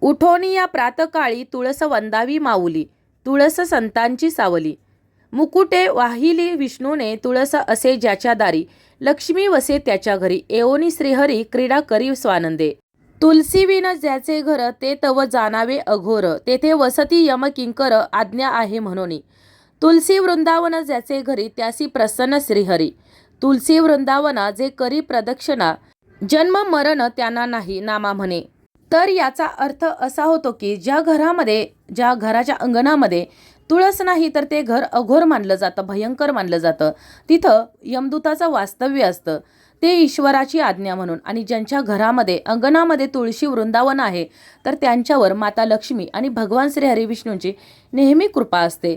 उठोनी या प्रातकाळी तुळस वंदावी माऊली तुळस संतांची सावली. मुकुटे वाहिली विष्णूने तुळस असे ज्याच्या दारी लक्ष्मी वसे त्याच्या घरी एओनी श्रीहरी क्रीडा करी स्वानंदे. तुलसीविन ज्याचे घर ते तव जाणावे अघोर तेथे वसती यम किंकर आज्ञा आहे म्हणून. तुलसी वृंदावन ज्याचे घरी त्यासी प्रसन्न श्रीहरी. तुलसी वृंदावना जे करी प्रदक्षिणा जन्म मरण त्यांना नाही नामा म्हणे. तर याचा अर्थ असा होतो की ज्या घरामध्ये ज्या घराच्या अंगणामध्ये तुळस नाही तर ते घर अघोर मानलं जातं भयंकर मानलं जातं. तिथं यमदूताचं वास्तव्य असतं. ते ईश्वराची आज्ञा म्हणून. आणि ज्यांच्या घरामध्ये अंगणामध्ये तुळशी वृंदावन आहे तर त्यांच्यावर माता लक्ष्मी आणि भगवान श्री हरिविष्णूंची नेहमी कृपा असते.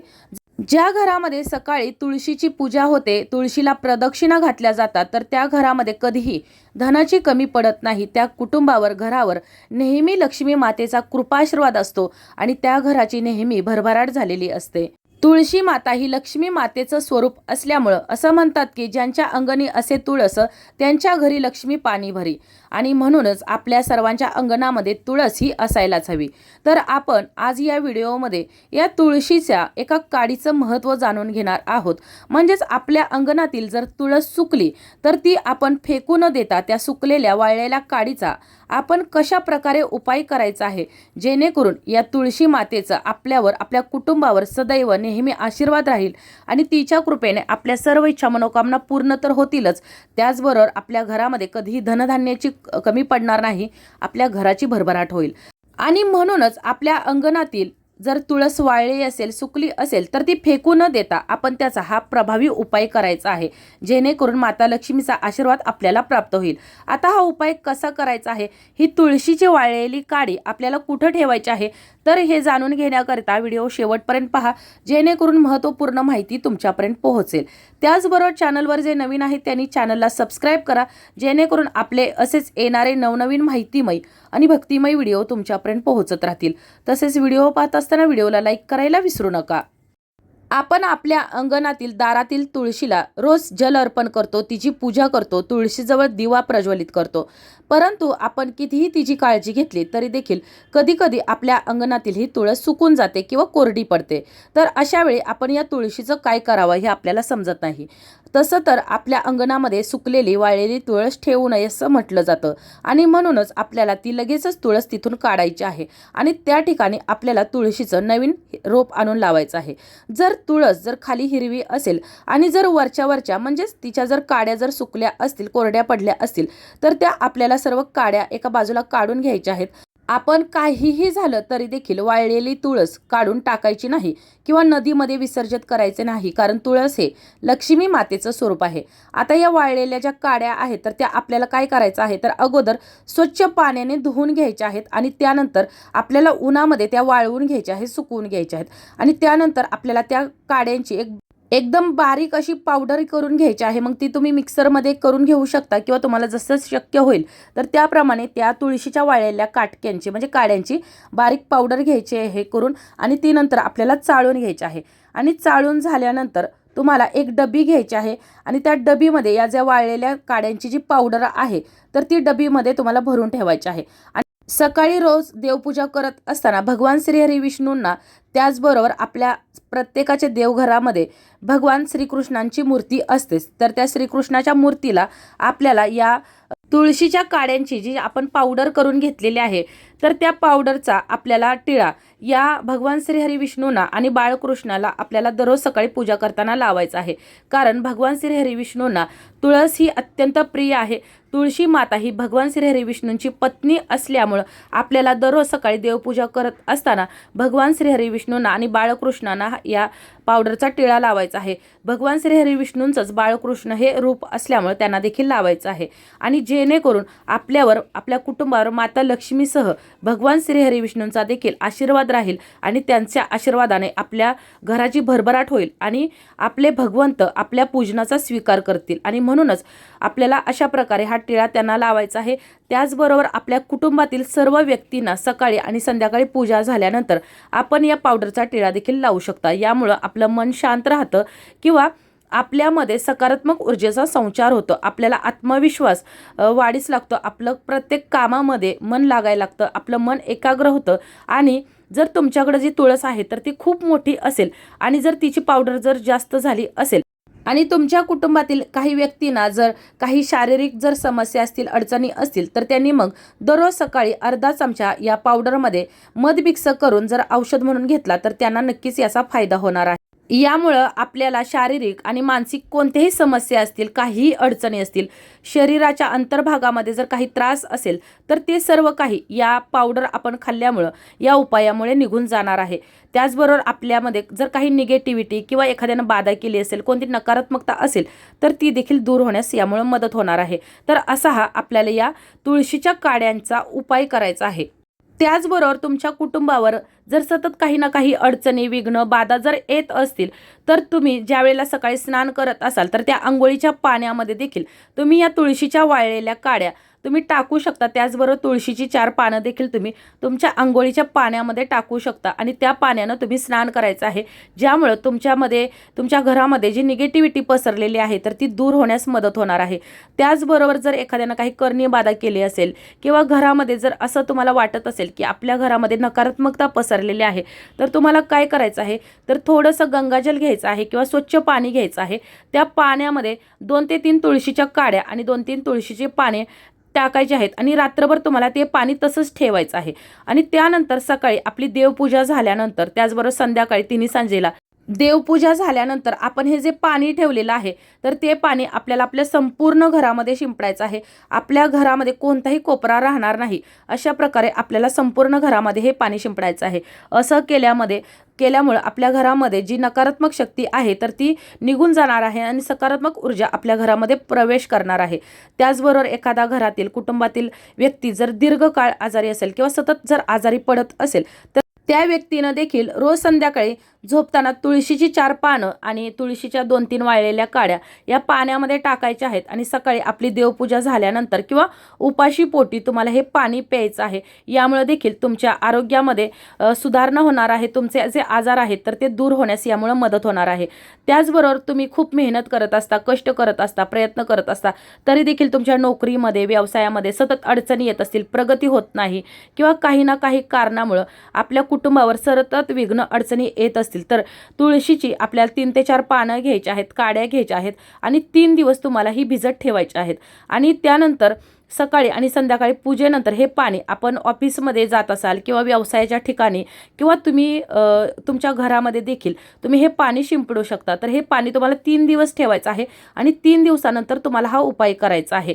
ज्या घरामध्ये सकाळी तुळशीची पूजा होते तुळशीला प्रदक्षिणा घातल्या जातात तर त्या घरामध्ये कधीही धनाची कमी पडत नाही. त्या कुटुंबावर घरावर नेहमी लक्ष्मी मातेचा कृपाशीर्वाद असतो आणि त्या घराची नेहमी भरभराट झालेली असते. तुळशी माता ही लक्ष्मी मातेचं स्वरूप असल्यामुळं असं म्हणतात की ज्यांच्या अंगणी असे तुळस त्यांच्या घरी लक्ष्मी पाणी भरी. आणि म्हणूनच आपल्या सर्वांच्या अंगणामध्ये तुळस ही असायलाच हवी. तर आपण आज या व्हिडिओमध्ये या तुळशीच्या एका काडीचं महत्त्व जाणून घेणार आहोत. म्हणजेच आपल्या अंगणातील जर तुळस सुकली तर ती आपण फेकू न देता त्या सुकलेल्या वाळलेल्या काडीचा आपण कशा प्रकारे उपाय करायचा आहे? जेणेकरून या तुळशी मातेचं आपल्यावर आपल्या कुटुंबावर सदैव नेहमी आशीर्वाद राहील आणि तिच्या कृपेने आपल्या सर्व इच्छा मनोकामना पूर्ण तर होतीलच. त्याचबरोबर आपल्या घरामध्ये कधीही धनधान्याची कमी पडणार नाही. आपल्या घराची भरभराट होईल. आणि म्हणूनच आपल्या अंगणातील जर तुळस वाळली असेल सुकली असेल तर ती फेकू न देता आपण त्याचा हा प्रभावी उपाय करायचा आहे. जेणेकरून माता लक्ष्मीचा आशीर्वाद आपल्याला प्राप्त होईल. आता हा उपाय कसा करायचा आहे? ही तुळशीची वाळलेली काडी आपल्याला कुठं ठेवायची आहे? तर हे जाणून घेण्याकरिता व्हिडिओ शेवटपर्यंत पहा. जेणेकरून महत्त्वपूर्ण माहिती तुमच्यापर्यंत पोहोचेल. त्याचबरोबर चॅनलवर जे नवीन आहेत त्यांनी चॅनलला सबस्क्राईब करा. जेणेकरून आपले असेच येणारे नवनवीन माहितीमय आणि भक्तिमय व्हिडिओ तुमच्यापर्यंत पोहोचत राहतील. तसेच व्हिडिओ पाहत असताना व्हिडिओला लाईक करायला विसरू नका. आपण आपल्या अंगणातील दारातील तुळशीला रोज जल अर्पण करतो तिची पूजा करतो तुळशीजवळ दिवा प्रज्वलित करतो. परंतु आपण कितीही तिची काळजी घेतली तरी देखील कधीकधी आपल्या अंगणातील ही तुळस सुकून जाते किंवा कोरडी पडते. तर अशा वेळी आपण या तुळशीचं काय करावं हे आपल्याला समजत नाही. तसं तर आपल्या अंगणामध्ये सुकलेली वाळलेली तुळस ठेवू नये असं म्हटलं जातं. आणि म्हणूनच आपल्याला ती लगेचच तुळस तिथून काढायची आहे आणि त्या ठिकाणी आपल्याला तुळशीचं नवीन रोप आणून लावायचं आहे. जर तुळस जर खाली हिरवी असेल आणि जर वरच्या वरच्या म्हणजेच तिच्या जर काड्या जर सुकल्या असतील कोरड्या पडल्या असतील तर त्या आपल्याला सर्व काड्या एका बाजूला काढून घ्यायच्या आहेत. आपण काहीही झालं तरी देखील वाळलेली तुळस काढून टाकायची नाही किंवा नदीमध्ये विसर्जित करायचे नाही कारण तुळस हे लक्ष्मी मातेचं स्वरूप आहे. आता या वाळलेल्या ज्या काड्या आहेत तर त्या आपल्याला काय करायचं आहे? तर अगोदर स्वच्छ पाण्याने धुवून घ्यायच्या आहेत आणि त्यानंतर आपल्याला उन्हामध्ये त्या वाळवून घ्यायच्या आहेत सुकवून घ्यायच्या आहेत. आणि त्यानंतर आपल्याला त्या काड्यांची एक एकदम बारीक अशी पावडर करून घ्यायची आहे. मग ती तुम्ही मिक्सरमध्ये करून घेऊ शकता किंवा तुम्हाला जसं शक्य होईल. तर त्याप्रमाणे त्या तुळशीच्या वाळलेल्या काटक्यांची म्हणजे काड्यांची बारीक पावडर घ्यायची आहे हे करून आणि ती नंतर आपल्याला चाळून घ्यायची आहे. आणि चाळून झाल्यानंतर तुम्हाला एक डबी घ्यायची आहे आणि त्या डबीमध्ये या ज्या वाळलेल्या काड्यांची जी पावडर आहे तर ती डबीमध्ये तुम्हाला भरून ठेवायची आहे. आणि सकाळी रोज देवपूजा करत असताना भगवान श्रीहरी विष्णूंना त्याचबरोबर आपल्या प्रत्येकाच्या देवघरामध्ये भगवान श्रीकृष्णांची मूर्ती असतेच. तर त्या श्रीकृष्णाच्या मूर्तीला आपल्याला या तुळशीच्या काड्यांची जी आपण पावडर करून घेतलेली आहे तर त्या पावडरचा आपल्याला टिळा या भगवान श्रीहरी विष्णूंना आणि बाळकृष्णाला आपल्याला दररोज सकाळी पूजा करताना लावायचा आहे. कारण भगवान श्रीहरी विष्णूंना तुळस ही अत्यंत प्रिय आहे. तुळशी माता ही भगवान श्रीहरी विष्णूंची पत्नी असल्यामुळं आपल्याला दररोज सकाळी देवपूजा करत असताना भगवान श्रीहरी विष्णूंना आणि बाळकृष्णांना या पावडरचा टिळा लावायचा आहे. भगवान श्रीहरी विष्णूंचंच बाळकृष्ण हे रूप असल्यामुळे त्यांना देखील लावायचं आहे. आणि जेणेकरून आपल्यावर आपल्या कुटुंबावर माता लक्ष्मीसह भगवान श्रीहरी विष्णूंचा देखील आशीर्वाद राहील आणि त्यांच्या आशीर्वादाने आपल्या घराची भरभराट होईल आणि आपले भगवंत आपल्या पूजनाचा स्वीकार करतील. आणि म्हणूनच आपल्याला अशा प्रकारे हा टिळा त्यांना लावायचा आहे. त्याचबरोबर आपल्या कुटुंबातील सर्व व्यक्तींना सकाळी आणि संध्याकाळी पूजा झाल्यानंतर आपण या पावडरचा टिळा देखील लावू शकता. यामुळं आपलं मन शांत राहतं किंवा आपल्यामध्ये सकारात्मक ऊर्जेचा संचार होतो. आपल्याला आत्मविश्वास वाढीस लागतो. आपलं प्रत्येक कामामध्ये मन लागायला लागतं. आपलं मन एकाग्र होतं. आणि जर तुमच्याकडे जी तुळस आहे तर ती खूप मोठी असेल. आणि जर तिची पावडर जर जास्त झाली असेल आणि तुमच्या कुटुंबातील काही व्यक्तींना जर काही शारीरिक जर समस्या असतील अडचणी असतील तर त्यांनी मग दररोज सकाळी अर्धा चमचा या पावडरमध्ये मध मिक्स करून जर औषध म्हणून घेतला तर त्यांना नक्कीच याचा फायदा होणार आहे. यामुळं आपल्याला शारीरिक आणि मानसिक कोणत्याही समस्या असतील काहीही अडचणी असतील शरीराच्या अंतर्भागामध्ये जर काही त्रास असेल तर ते सर्व काही या पावडर आपण खाल्ल्यामुळं या उपायामुळे निघून जाणार आहे. त्याचबरोबर आपल्यामध्ये जर काही निगेटिव्हिटी किंवा एखाद्यानं बाधा केली असेल कोणती नकारात्मकता असेल तर ती देखील दूर होण्यास यामुळे मदत होणार आहे. तर असा हा आपल्याला या तुळशीच्या काड्यांचा उपाय करायचा आहे. त्याचबरोबर तुमच्या कुटुंबावर जर सतत काही ना काही अडचणी विघ्न बाधा जर येत असतील तर तुम्ही ज्या वेळेला सकाळी स्नान करत असाल तर त्या आंघोळीच्या पाण्यामध्ये देखील तुम्ही या तुळशीच्या वाळलेल्या काड्या तुम्ही टाकू शकता. त्याचबरोबर तुळशीची चार पानं देखील तुम्ही तुमच्या आंघोळीच्या पाण्यामध्ये टाकू शकता. आणि त्या पाण्यानं तुम्ही स्नान करायचं आहे. ज्यामुळं तुमच्यामध्ये तुमच्या घरामध्ये जी निगेटिव्हिटी पसरलेली आहे तर ती दूर होण्यास मदत होणार आहे. त्याचबरोबर जर एखाद्यानं काही करणी बाधा केली असेल किंवा घरामध्ये जर असं तुम्हाला वाटत असेल की आपल्या घरामध्ये नकारात्मकता पसरलेली आहे तर तुम्हाला काय करायचं आहे? तर थोडंसं गंगाजल घ्यायचं आहे किंवा स्वच्छ पाणी घ्यायचं आहे. त्या पाण्यामध्ये दोन ते तीन तुळशीच्या काड्या आणि दोन तीन तुळशीचे पाने टाकायचे आहेत आणि रात्रभर तुम्हाला ते पाणी तसंच ठेवायचं आहे. आणि त्यानंतर सकाळी आपली देवपूजा झाल्यानंतर त्याचबरोबर संध्याकाळी तिन्ही सांजेला देवपूजा झाल्यानंतर आपण हे जे पाणी ठेवलेलं आहे तर ते पाणी आपल्याला आपल्या संपूर्ण घरामध्ये शिंपडायचं आहे. आपल्या घरामध्ये कोणताही कोपरा राहणार नाही. अशा प्रकारे आपल्याला संपूर्ण घरामध्ये हे पाणी शिंपडायचं आहे. असं केल्यामध्ये केल्यामुळं आपल्या घरामध्ये जी नकारात्मक शक्ती आहे तर ती निघून जाणार आहे आणि सकारात्मक ऊर्जा आपल्या घरामध्ये प्रवेश करणार आहे. त्याचबरोबर एखादा घरातील कुटुंबातील व्यक्ती जर दीर्घकाळ आजारी असेल किंवा सतत जर आजारी पडत असेल तर त्या व्यक्तीनं देखील रोज संध्याकाळी झोपताना तुळशीची चार पानं आणि तुळशीच्या दोन तीन वाळलेल्या काड्या या पाण्यामध्ये टाकायच्या आहेत आणि सकाळी आपली देवपूजा झाल्यानंतर किंवा उपाशी पोटी तुम्हाला हे पाणी प्यायचं आहे यामुळे देखील तुमच्या आरोग्यामध्ये सुधारणा होणार आहे तुमचे जे आजार आहेत तर ते दूर होण्यास यामुळे मदत होणार आहे. त्याचबरोबर तुम्ही खूप मेहनत करत असता कष्ट करत असता प्रयत्न करत असता तरी देखील तुमच्या नोकरीमध्ये व्यवसायामध्ये सतत अडचणी येत असतील प्रगती होत नाही किंवा काही ना काही कारणामुळं आपल्या कुटुंबावर सतत विघ्न अडचणी येत असतील तर तुळशीची आपल्याला तीन ते चार पानं घ्यायची आहेत काड्या घ्यायच्या आहेत आणि तीन दिवस तुम्हाला ही भिजत ठेवायची आहेत. आणि त्यानंतर सकाळी आणि संध्याकाळी पूजेनंतर हे पाणी आपण ऑफिसमध्ये जात असाल किंवा व्यवसायाच्या ठिकाणी किंवा तुम्ही तुमच्या घरामध्ये देखील तुम्ही हे पाणी शिंपडू शकता. तर हे पाणी तुम्हाला तीन दिवस ठेवायचं आहे आणि तीन दिवसानंतर तुम्हाला हा उपाय करायचा आहे.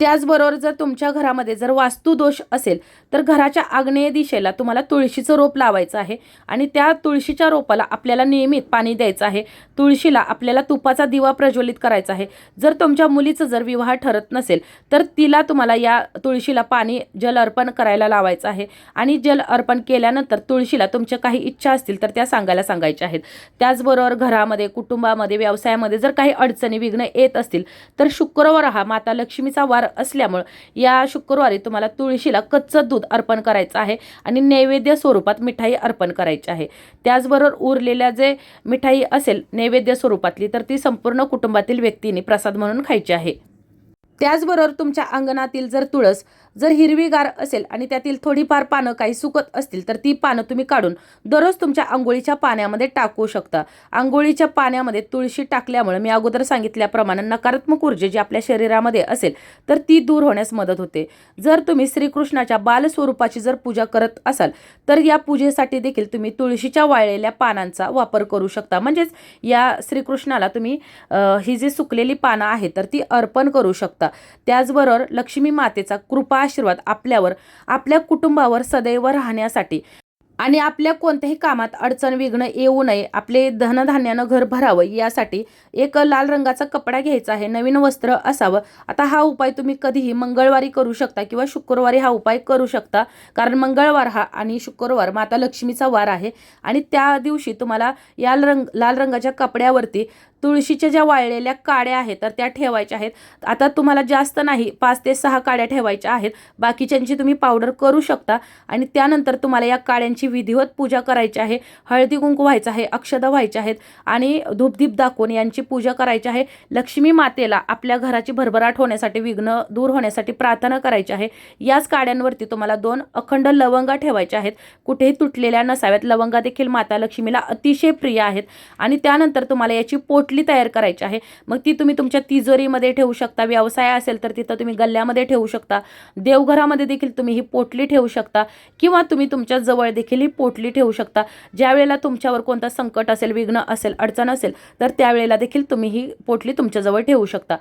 त्याचबरोबर जर तुमच्या घरामध्ये जर वास्तुदोष असेल तर घराच्या आग्नेय दिशेला तुम्हाला तुळशीचं रोप लावायचं आहे आणि त्या तुळशीच्या रोपाला आपल्याला नियमित पाणी द्यायचं आहे. तुळशीला आपल्याला तुपाचा दिवा प्रज्वलित करायचा आहे. जर तुमच्या मुलीचं जर विवाह ठरत नसेल तर तिला तुम्हाला या तुळशीला पाणी जल अर्पण करायला लावायचं आहे. आणि जल अर्पण केल्यानंतर तुळशीला तुमच्या काही इच्छा असतील तर त्या सांगायला सांगायच्या आहेत. त्याचबरोबर घरामध्ये कुटुंबामध्ये व्यवसायामध्ये जर काही अडचणी विघ्न येत असतील तर शुक्रवार हा माता लक्ष्मीचा वार असल्यामुळं या शुक्रवारी तुम्हाला तुळशीला कच्चं दूध अर्पण करायचं आहे आणि नैवेद्य स्वरूपात मिठाई अर्पण करायची आहे. त्याचबरोबर उरलेल्या जे मिठाई असेल नैवेद्य स्वरूपातली तर ती संपूर्ण कुटुंबातील व्यक्तींनी प्रसाद म्हणून खायची आहे. त्याचबरोबर तुमच्या अंगणातील जर तुळस जर हिरवीगार असेल आणि त्यातील थोडीफार पानं काही सुकत असतील तर ती पानं तुम्ही काढून दररोज तुमच्या आंघोळीच्या पाण्यामध्ये टाकू शकता. आंघोळीच्या पाण्यामध्ये तुळशी टाकल्यामुळे मी अगोदर सांगितल्याप्रमाणे नकारात्मक ऊर्जा जी आपल्या शरीरामध्ये असेल तर ती दूर होण्यास मदत होते. जर तुम्ही श्रीकृष्णाच्या बालस्वरूपाची जर पूजा करत असाल तर या पूजेसाठी देखील तुम्ही तुळशीच्या वाळलेल्या पानांचा वापर करू शकता. म्हणजेच या श्रीकृष्णाला तुम्ही ही जी सुकलेली पानं आहेत तर ती अर्पण करू शकता. त्याचबरोबर लक्ष्मी मातेचा कृपा आशीर्वाद आपल्यावर आपल्या कुटुंबावर सदैव राहण्यासाठी. आणि आपल्या कोणत्याही कामात अडचण विघ्न येऊ नये आपले धनधान्यानं घर भरावं यासाठी एक लाल रंगाचा कपडा घ्यायचा आहे नवीन वस्त्र असावं. आता हा उपाय तुम्ही कधीही मंगळवारी करू शकता किंवा शुक्रवारी हा उपाय करू शकता. कारण मंगळवार हा आणि शुक्रवार माता लक्ष्मीचा वार आहे. आणि त्या दिवशी तुम्हाला या रंग लाल रंगाच्या कपड्यावरती तुळशीच्या ज्या वाळलेल्या काड्या आहेत तर त्या ठेवायच्या आहेत. आता तुम्हाला जास्त नाही पाच ते सहा काड्या ठेवायच्या आहेत. बाकीच्यांची तुम्ही पावडर करू शकता. आणि त्यानंतर तुम्हाला या काड्यांची विधिवत पूजा करायची आहे. हळदी कुंकू व्हायचं आहे अक्षदा व्हायच्या आहेत. आणि धूपदीप दाखवून यांची पूजा करायची आहे. लक्ष्मी मातेला आपल्या घराची भरभराट होण्यासाठी विघ्न दूर होण्यासाठी प्रार्थना करायची आहे. याच काड्यांवरती तुम्हाला दोन अखंड लवंगा ठेवायच्या आहेत. कुठेही तुटलेल्या नसाव्यात. लवंगा देखील माता लक्ष्मीला अतिशय प्रिय आहेत. आणि त्यानंतर तुम्हाला याची पोटली तयार करायची आहे. मग ती तुम्ही तुमच्या तिजोरीमध्ये ठेवू शकता. व्यवसाय असेल तर तिथं तुम्ही गल्ल्यामध्ये ठेवू शकता. देवघरामध्ये देखील तुम्ही ही पोटली ठेवू शकता. किंवा तुम्ही तुमच्या जवळ देखील ही पोटली ठेवू शकता. ज्या वेळेला तुमच्यावर कोणता संकट असेल विघ्न असेल अडचण असेल तर त्यावेळेला देखील तुम्ही ही पोटली तुमच्याजवळ ठेवू शकता.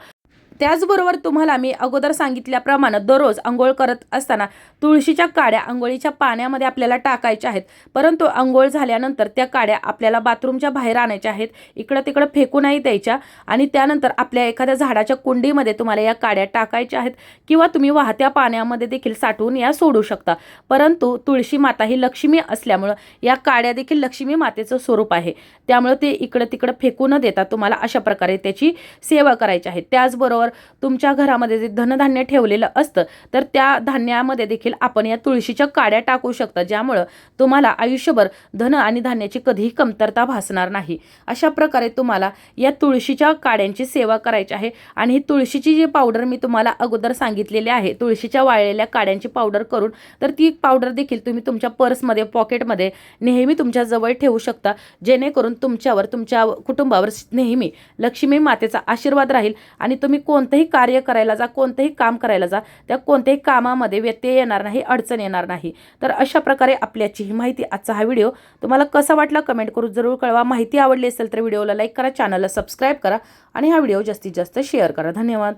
त्याचबरोबर तुम्हाला मी अगोदर सांगितल्याप्रमाणे दररोज आंघोळ करत असताना तुळशीच्या काड्या आंघोळीच्या पाण्यामध्ये आपल्याला टाकायच्या आहेत. परंतु आंघोळ झाल्यानंतर त्या काड्या आपल्याला बाथरूमच्या बाहेर आणायच्या आहेत. इकडं तिकडं फेकू नाही द्यायच्या आणि त्यानंतर आपल्या एखाद्या झाडाच्या कुंडीमध्ये तुम्हाला या काड्या टाकायच्या आहेत किंवा तुम्ही वाहत्या पाण्यामध्ये देखील साठवून या सोडू शकता. परंतु तुळशी माता ही लक्ष्मी असल्यामुळं या काड्या देखील लक्ष्मी मातेचं स्वरूप आहे. त्यामुळं ते इकडं तिकडं फेकू न देता तुम्हाला अशा प्रकारे त्याची सेवा करायची आहे. त्याचबरोबर तुमच्या घरामध्ये जे धनधान्य ठेवलेलं असतं तर त्या धान्यामध्ये देखील आपण या तुळशीच्या काड्या टाकू शकता ज्यामुळं तुम्हाला आयुष्यभर धन आणि धान्याची कधीही कमतरता भासणार नाही. अशा प्रकारे तुम्हाला या तुळशीच्या काड्यांची सेवा करायची आहे आणि ही तुळशीची जी पावडर मी तुम्हाला अगोदर सांगितलेली आहे तुळशीच्या वाळलेल्या काड्यांची पावडर करून तर ती पावडर देखील तुम्ही तुमच्या पर्समध्ये पॉकेटमध्ये नेहमी तुमच्या जवळ ठेवू शकता जेणेकरून तुमच्यावर तुमच्या कुटुंबावर नेहमी लक्ष्मी मातेचा आशीर्वाद राहील आणि तुम्ही कोणतंही कार्य करायला जा कोणतंही काम करायला जा त्या कोणत्याही कामामध्ये व्यत्यय येणार नाही अडचण येणार नाही. तर अशा प्रकारे आपल्याची ही माहिती आजचा हा व्हिडिओ. तुम्हाला कसा वाटला कमेंट करून जरूर कळवा. माहिती आवडली असेल तर व्हिडिओला लाईक करा चॅनलला सबस्क्राईब करा आणि हा व्हिडिओ जास्तीत जास्त शेअर करा. धन्यवाद.